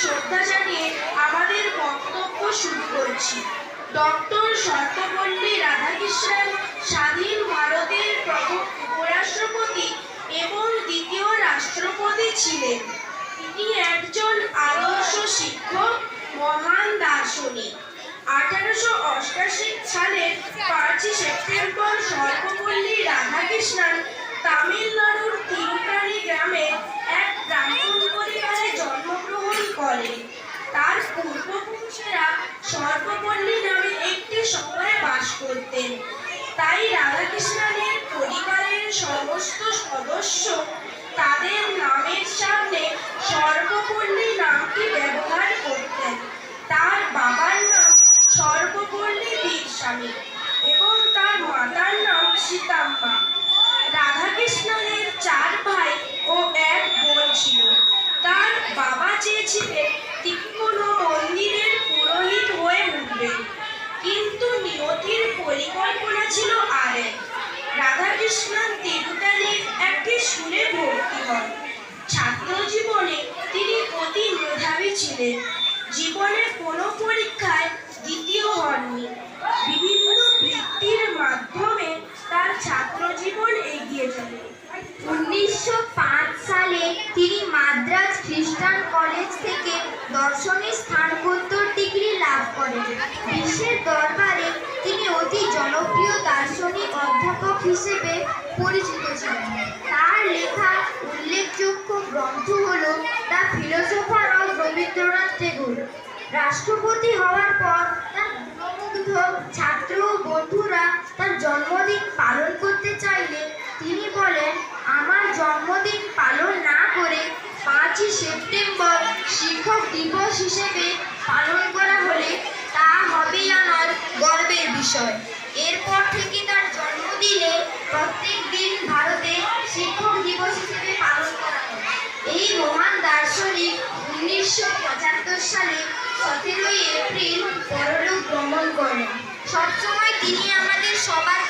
শ্রদ্ধা জানিয়ে আমাদের বক্তব্য শুরু করছি। ডক্টর সর্বপল্লী রাধাকৃষ্ণন স্বাধীন ভারতের প্রথম উপরাষ্ট্রপতি এবং দ্বিতীয় রাষ্ট্রপতি ছিলেন। তিনি একজন আদর্শ শিক্ষক, মহান দার্শনিক। আঠারোশো অষ্টাশি সালের পাঁচই সেপ্টেম্বর সর্বপল্লী রাধাকৃষ্ণন তামিলনাড়ুর তাই রাধাকৃষ্ণের পরিবারের সমস্ত সদস্য তাদের নামের ছিলেন জীবনের কোনো পরীক্ষায় দ্বিতীয় হননি। বিভিন্ন বৃত্তির মাধ্যমে তার ছাত্র জীবন এগিয়ে চলে। উনিশশো সালে তিনি মাদ্রাজ খ্রিস্টান কলেজ থেকে দর্শনে স্থানকোত্তর ডিগ্রি লাভ করেন। বিশ্বের দরবারে তিনি অতি জনপ্রিয় দার্শনিক অধ্যাপক হিসেবে পরিচিত ছিলেন। তার লেখা উল্লেখযোগ্য গ্রন্থ রাষ্ট্রপতি হওয়ার পর তার গুণমুগ্ধ ছাত্র ও বন্ধুরা তার জন্মদিন পালন করতে চাইলে তিনি বলেন, আমার জন্মদিন পালন না করে পাঁচই সেপ্টেম্বর শিক্ষক দিবস হিসেবে পালন করা হলে তা হবে আমার গর্বের বিষয়। এরপর থেকে তার জন্মদিনে প্রত্যেক দিন ভারতে শিক্ষক দিবস হিসেবে পালন করা হয়। এই মহান দার্শনিক উনিশশো পঁচাত্তর সতেরোই এপ্রিল পরলোক ভ্রমণ করেন। সবসময় তিনি আমাদের সবার